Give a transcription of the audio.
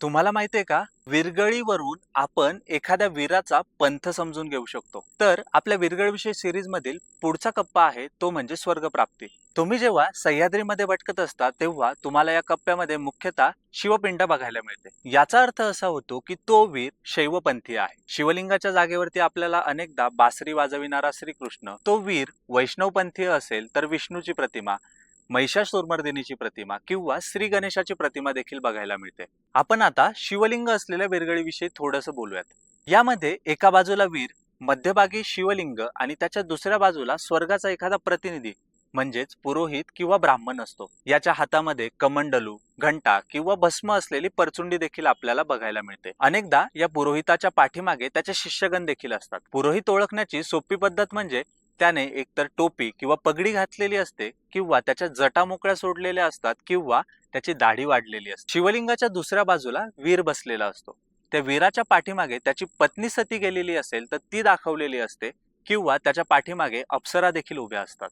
तुम्हाला माहितीये का? विरगळीवरून आपण एखाद्या वीराचा पंथ समजून घेऊ शकतो. तर आपल्या विरगळविषयी सिरीज मधील पुढचा कप्पा आहे तो म्हणजे स्वर्गप्राप्ती. तुम्ही जेव्हा सह्याद्रीमध्ये भटकत असता तेव्हा तुम्हाला या कप्प्यामध्ये मुख्यतः शिवपिंड बघायला मिळते. याचा अर्थ असा होतो की तो वीर शैवपंथी आहे. शिवलिंगाच्या जागेवरती आपल्याला अनेकदा बासरी वाजविणारा श्रीकृष्ण तो वीर वैष्णवपंथीय असेल तर विष्णूची प्रतिमा महिषासुरमर्दिनीची प्रतिमा किंवा श्री गणेशाची प्रतिमा देखील बघायला मिळते. आपण आता शिवलिंग असलेल्या विरगळीविषयी थोडंसं बोलूयात. यामध्ये एका बाजूला वीर मध्यभागी शिवलिंग आणि त्याच्या दुसऱ्या बाजूला स्वर्गाचा एखादा प्रतिनिधी म्हणजेच पुरोहित किंवा ब्राह्मण असतो. याच्या हातामध्ये कमंडलू घंटा किंवा भस्म असलेली परचुंडी देखील आपल्याला बघायला मिळते. अनेकदा या पुरोहिताच्या पाठीमागे त्याचे शिष्यगण देखील असतात. पुरोहित ओळखण्याची सोपी पद्धत म्हणजे त्याने एकतर टोपी किंवा पगडी घातलेली असते किंवा त्याच्या जटा मोकळ्या सोडलेल्या असतात किंवा त्याची दाढी वाढलेली असते. शिवलिंगाच्या दुसऱ्या बाजूला वीर बसलेला असतो. त्या वीराच्या पाठीमागे त्याची पत्नी सती गेलेली असेल तर ती दाखवलेली असते किंवा त्याच्या पाठीमागे अप्सरा देखील उभ्या असतात.